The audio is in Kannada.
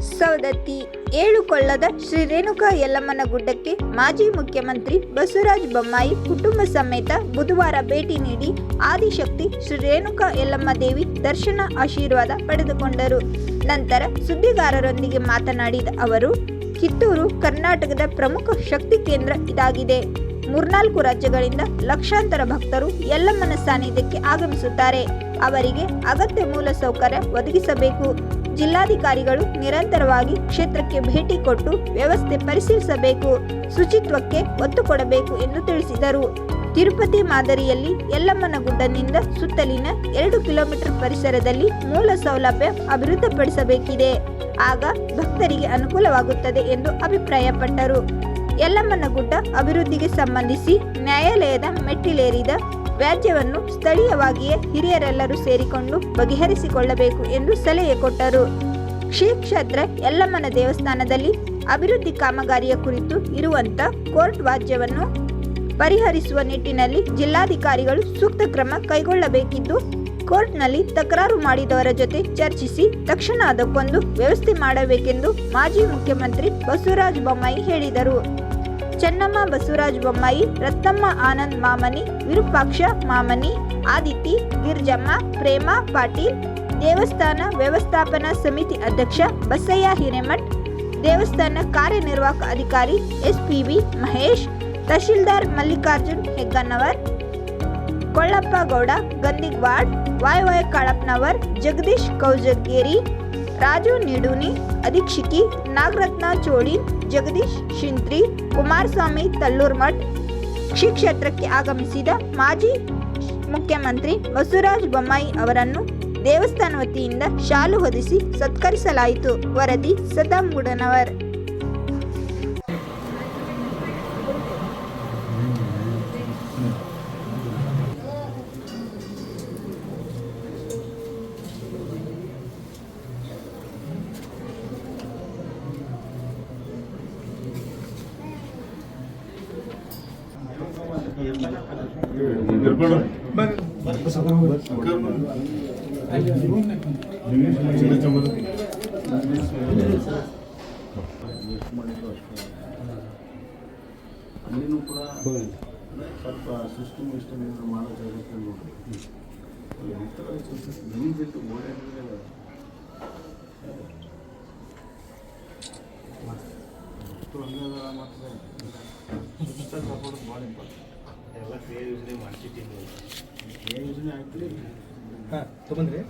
ಸವದತ್ತಿ ಏಳುಕೊಳ್ಳದ ಶ್ರೀ ರೇಣುಕಾ ಯಲ್ಲಮ್ಮನ ಗುಡ್ಡಕ್ಕೆ ಮಾಜಿ ಮುಖ್ಯಮಂತ್ರಿ ಬಸವರಾಜ ಬೊಮ್ಮಾಯಿ ಕುಟುಂಬ ಸಮೇತ ಬುಧವಾರ ಭೇಟಿ ನೀಡಿ ಆದಿಶಕ್ತಿ ಶ್ರೀ ರೇಣುಕಾ ಯಲ್ಲಮ್ಮ ದೇವಿ ದರ್ಶನ ಆಶೀರ್ವಾದ ಪಡೆದುಕೊಂಡರು. ನಂತರ ಸುದ್ದಿಗಾರರೊಂದಿಗೆ ಮಾತನಾಡಿದ ಅವರು, ಕಿತ್ತೂರು ಕರ್ನಾಟಕದ ಪ್ರಮುಖ ಶಕ್ತಿ ಕೇಂದ್ರ ಇದಾಗಿದೆ. ಮೂರ್ನಾಲ್ಕು ರಾಜ್ಯಗಳಿಂದ ಲಕ್ಷಾಂತರ ಭಕ್ತರು ಯಲ್ಲಮ್ಮನ ಸಾನ್ನಿಧ್ಯಕ್ಕೆ ಆಗಮಿಸುತ್ತಾರೆ. ಅವರಿಗೆ ಅಗತ್ಯ ಮೂಲ ಸೌಕರ್ಯ ಒದಗಿಸಬೇಕು. ಜಿಲ್ಲಾಧಿಕಾರಿಗಳು ನಿರಂತರವಾಗಿ ಕ್ಷೇತ್ರಕ್ಕೆ ಭೇಟಿ ಕೊಟ್ಟು ವ್ಯವಸ್ಥೆ ಪರಿಶೀಲಿಸಬೇಕು. ಶುಚಿತ್ವಕ್ಕೆ ಒತ್ತು ಕೊಡಬೇಕು ಎಂದು ತಿಳಿಸಿದರು. ತಿರುಪತಿ ಮಾದರಿಯಲ್ಲಿ ಯಲ್ಲಮ್ಮನ ಗುಡ್ಡನಿಂದ ಸುತ್ತಲಿನ ಎರಡು ಕಿಲೋಮೀಟರ್ ಪರಿಸರದಲ್ಲಿ ಮೂಲ ಸೌಲಭ್ಯ ಅಭಿವೃದ್ಧಿಪಡಿಸಬೇಕಿದೆ. ಆಗ ಭಕ್ತರಿಗೆ ಅನುಕೂಲವಾಗುತ್ತದೆ ಎಂದು ಅಭಿಪ್ರಾಯಪಟ್ಟರು. ಯಲ್ಲಮ್ಮನ ಗುಡ್ಡ ಅಭಿವೃದ್ಧಿಗೆ ಸಂಬಂಧಿಸಿ ನ್ಯಾಯಾಲಯದ ಮೆಟ್ಟಿಲೇರಿದ ವ್ಯಾಜ್ಯವನ್ನು ಸ್ಥಳೀಯವಾಗಿಯೇ ಹಿರಿಯರೆಲ್ಲರೂ ಸೇರಿಕೊಂಡು ಬಗೆಹರಿಸಿಕೊಳ್ಳಬೇಕು ಎಂದು ಸಲಹೆ ಕೊಟ್ಟರು. ಶ್ರೀ ಕ್ಷೇತ್ರ ಯಲ್ಲಮ್ಮನ ದೇವಸ್ಥಾನದಲ್ಲಿ ಅಭಿವೃದ್ಧಿ ಕಾಮಗಾರಿಯ ಕುರಿತು ಇರುವಂತ ಕೋರ್ಟ್ ವಾಜ್ಯವನ್ನು ಪರಿಹರಿಸುವ ನಿಟ್ಟಿನಲ್ಲಿ ಜಿಲ್ಲಾಧಿಕಾರಿಗಳು ಸೂಕ್ತ ಕ್ರಮ ಕೈಗೊಳ್ಳಬೇಕಿದ್ದು, ಕೋರ್ಟ್ನಲ್ಲಿ ತಕರಾರು ಮಾಡಿದವರ ಜೊತೆ ಚರ್ಚಿಸಿ ತಕ್ಷಣ ಅದಕ್ಕೊಂದು ವ್ಯವಸ್ಥೆ ಮಾಡಬೇಕೆಂದು ಮಾಜಿ ಮುಖ್ಯಮಂತ್ರಿ ಬಸವರಾಜ ಬೊಮ್ಮಾಯಿ ಹೇಳಿದರು. ಚೆನ್ನಮ್ಮ ಬಸವರಾಜ್ ಬೊಮ್ಮಾಯಿ, ರತ್ನಮ್ಮ ಆನಂದ್ ಮಾಮನಿ, ವಿರೂಪಾಕ್ಷ ಮಾಮನಿ ಆದಿತಿ ಗಿರ್ಜಮ್ಮ, ಪ್ರೇಮ ಪಾಟೀಲ್, ದೇವಸ್ಥಾನ ವ್ಯವಸ್ಥಾಪನಾ ಸಮಿತಿ ಅಧ್ಯಕ್ಷ ಬಸಯ್ಯ ಹಿರೇಮಠ್, ದೇವಸ್ಥಾನ ಕಾರ್ಯನಿರ್ವಾಹಕ ಅಧಿಕಾರಿ S P V Mahesh, tahsildar Mallikarjun Hegannavar Kollappa Gowda Gandigwad Y Y Kalappanavar, Jagadish Kaujageri Raju Niduni ಅಧೀಕ್ಷಕಿ Nagaratna Choli Jagadish Shintri Kumaraswamy Tallurmath ಶ್ರೀ ಕ್ಷೇತ್ರಕ್ಕೆ ಆಗಮಿಸಿದ ಮಾಜಿ ಮುಖ್ಯಮಂತ್ರಿ ಬಸವರಾಜ ಬೊಮ್ಮಾಯಿ ಅವರನ್ನು ದೇವಸ್ಥಾನ ವತಿಯಿಂದ ಶಾಲು ಹೊದಿಸಿ ಸತ್ಕರಿಸಲಾಯಿತು. ವರದಿ ಸದಾಂ ಗುಡನವರ್ ಅಲ್ಲಿನೂ ಕೂಡ ಸ್ವಲ್ಪ ಸಿಸ್ಟಮ್ ಇಸ್ಟಮ್ ಏನಾದ್ರು ಮಾಡೋದಾಗುತ್ತೆ ನೋಡಿ ಈ ಥರ ಸ್ವಲ್ಪ ಗಲೀಜಿಟ್ಟು ಓಡಾಡಿದ್ರೆ ಅಷ್ಟು ಹಂಗೆ ಮಾಡ್ತಾರೆ ಸ್ವಚ್ಛತೆ ಕಾಪಾಡೋದು ಭಾಳ ಇಂಪಾರ್ಟೆಂಟ್ ಎಲ್ಲ ಕ್ರಿಯೆ ಯೋಜನೆ ಮಾಡ್ಸಿಟ್ಟಿನಿ ಏ ಯೋಜನೆ ಆಗ್ತದೆ ಹಾಂ ತೊಗೊಂಡ್ರಿ.